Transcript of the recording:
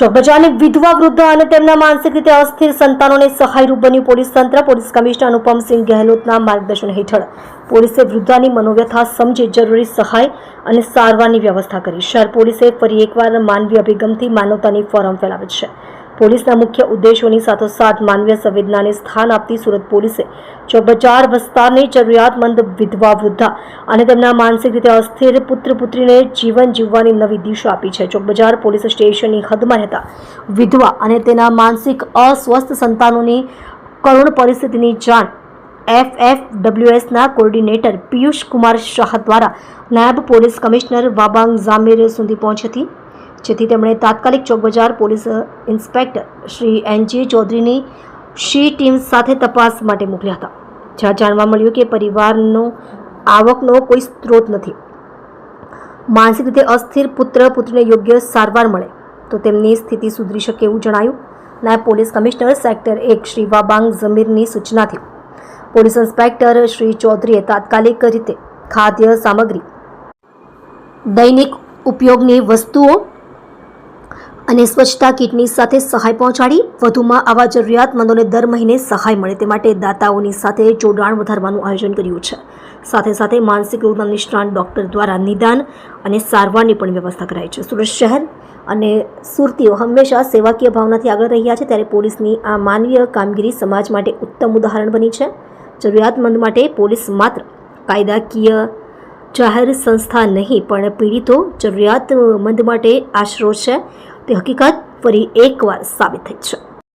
ચોકબજારની વિધવા, વૃદ્ધ અને તેમના માનસિક રીતે અસ્થિર સંતાનોને સહાયરૂપ બન્યું પોલીસ તંત્ર. પોલીસ કમિશનર અનુપમસિંહ ગેહલોતના માર્ગદર્શન હેઠળ પોલીસે વૃદ્ધાની મનોવ્યથા સમજી જરૂરી સહાય અને સારવારની વ્યવસ્થા કરી. શહેર પોલીસે ફરી એકવાર માનવીય અભિગમથી માનવતાની ફોરમ ફેલાવે છે. પોલીસના મુખ્ય ઉદ્દેશોની સાથોસાથ માનવીય સંવેદનાને સ્થાન આપતી સુરત પોલીસે ચોકબજાર વિસ્તારની જરૂરિયાતમંદ વિધવા વૃદ્ધા અને તેમના માનસિક રીતે અસ્થિર પુત્ર પુત્રીને જીવન જીવવાની નવી દિશા આપી છે. ચોકબજાર પોલીસ સ્ટેશનની હદમાં રહેતા વિધવા અને તેના માનસિક અસ્વસ્થ સંતાનોની કરુણ પરિસ્થિતિની જાણ એફ એફ ડબ્લ્યુએસના કોર્ડિનેટર પિયુષ કુમાર શાહ દ્વારા નાયબ પોલીસ કમિશનર વાબાંગ ઝામીર સુધી પહોંચી હતી. જેથી તેમણે તાત્કાલિક Chowkbazar police inspector Shri N G ચૌધરીની શી ટીમ સાથે તપાસ માટે મોકલ્યા હતા. જ્યાં જાણવા મળ્યું કે પરિવારનો આવકનો કોઈ સ્ત્રોત નથી. માનસિક રીતે અસ્થિર પુત્ર પુત્રીને યોગ્ય સારવાર મળે તો તેમની સ્થિતિ સુધરી શકે એવું જણાયું. નાયબ પોલીસ કમિશનર સેક્ટર એક શ્રી વાબાંગ જમીરની સૂચનાથી પોલીસ ઇન્સ્પેક્ટર શ્રી ચૌધરીએ તાત્કાલિક રીતે ખાદ્ય સામગ્રી, દૈનિક ઉપયોગની વસ્તુઓ અને સ્વચ્છતા કિટની સાથે સહાય પહોંચાડી, વધુમાં આવા જરૂરિયાતમંદોને દર મહિને સહાય મળે તે માટે દાતાઓની સાથે જોડાણ વધારવાનું આયોજન કર્યું છે. સાથે સાથે માનસિક રોગના નિષ્ણાંત ડૉક્ટર દ્વારા નિદાન અને સારવારની પણ વ્યવસ્થા કરાઈ છે. સુરત શહેર અને સુરતીઓ હંમેશા સેવાકીય ભાવનાથી આગળ રહ્યા છે ત્યારે પોલીસની આ માનવીય કામગીરી સમાજ માટે ઉત્તમ ઉદાહરણ બની છે. જરૂરિયાતમંદ માટે પોલીસ માત્ર કાયદાકીય જાહેર સંસ્થા નહીં, પણ પીડિતો જરૂરિયાતમંદ માટે આશરો છે. તે હકીકત ફરી એકવાર સાબિત થઈ છે.